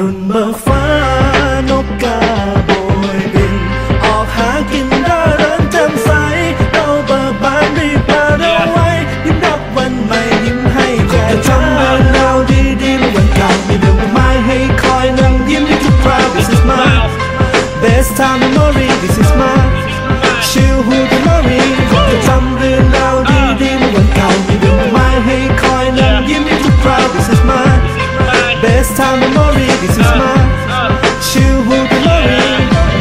รุณเบิกฟ้า best time memory This is my ชื่อฮูดมารี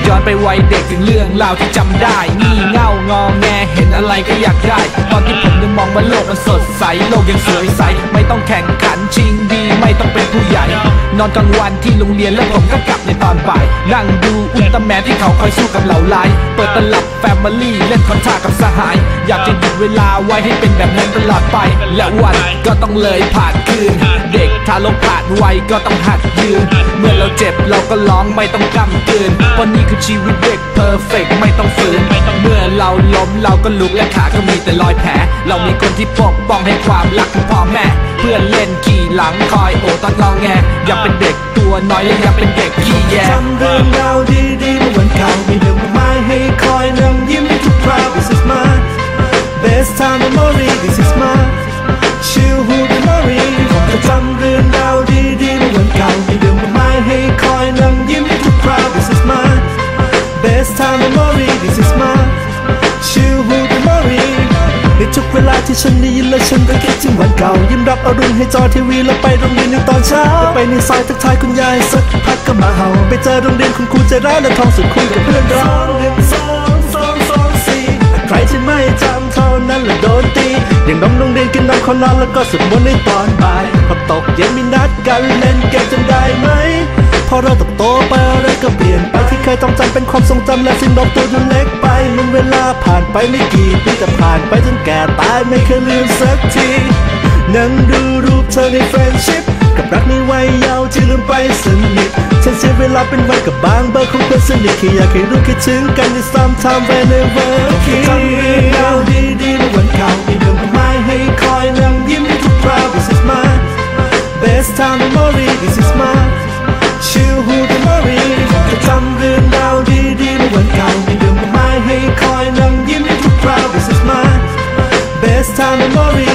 ย้อนไปวัยเด็กถึงเรื่องราวที่จำได้งี่เง่างอแงเห็นอะไรก็อยากได้ ตอนที่ผมยังมองว่าโลกมันสดใส โลกยังสวยใส ไม่ต้องแข่งขันชิงดี ไม่ต้องเป็นผู้ใหญ่ นอนกลางวันที่โรงเรียนแล้วผมก็กลับในตอนบ่าย นั่งดูอุลตร้าแมนที่เขาคอยสู้กับเหล่าลาย เปิดตลับแฟมิลี่เล่นคอนทรากับสหาย อยากจะหยุด เวลาไว้ให้เป็นแบบนั้นตลอดไป และวันก็ต้องเลยผ่านคืน เด็กทารกผ่านวัยก็ต้องหัดยืน เมื่อเราเจ็บเราก็ร้องไม่ต้องกำกืนวันนี้คือชีวิตเด็กเพอร์เฟกไม่ต้องฝืน เมื่อเราล้มเราก็ลุกและขาก็มีแต่รอยแผล เรามีคนที่ปกป้องให้ความรักคือพ่อแม่ เพื่อนเล่นขี่หลังคอยโอตอนงอแงอย่าเป็นเด็กตัวน้อยและอย่าเป็นเด็กขี้แยจำเรื่องราว best time memory This is my ชื่อฮูดมารีผมจะจำเรื่องราวดีๆเมือวันเก่ามีเรื่องมากมายให้คอยนั่งยิ้มให้ทุกคราว This is my best time memory This is my ชื่อฮูดมารีในทุกเวลาที่ฉันได้ยินและฉันก็คิดถึงวันเก่า ยิ้มรับอรุณให้จอทีวีแล้วไปโรงเรียนในตอนเช้าไปในซอยทักทายคุณยายสักพักก็มาเห่า ไปเจอโรงเรียนคุณครูใจร้ายและท้องสุดคุยกับเพื่อนราหนึ่งสอง อย่างน้องโรงเรียนกินน้ำข้าวนอนแล้วก็สวดมนต์ในตอนบ่ายพอตกเย็นมีนัดกันเล่นเกมจำได้ไหม พอเราเติบโตไปอะไรก็เปลี่ยนไปที่เคยต้องจำเป็นความทรงจำและสิ่งดอกตัวนั้นเล็กไป มันเวลาผ่านไปไม่กี่ปีแต่ผ่านไปจนแก่ตายไม่เคยลืมสักทีนั่งดูรูปเธอในแฟนชิพกับรักในวัยเยาว์ที่ลืมไปสนิทฉันเสียเวลาเป็นวันกับบางเบอร์ของเพื่อนสนิทแค่อยากให้รู้คิดถึงกันใน sometime whenever จำเรื่องราวดีๆในวันเก่า best time memory This is my ชื่อฮูดมารีจะจำเรื่องราวดีๆในวันเก่ามีเรื่องมากมายให้คอยนั่งยิ้มให้ทุกคราว This is my best time memory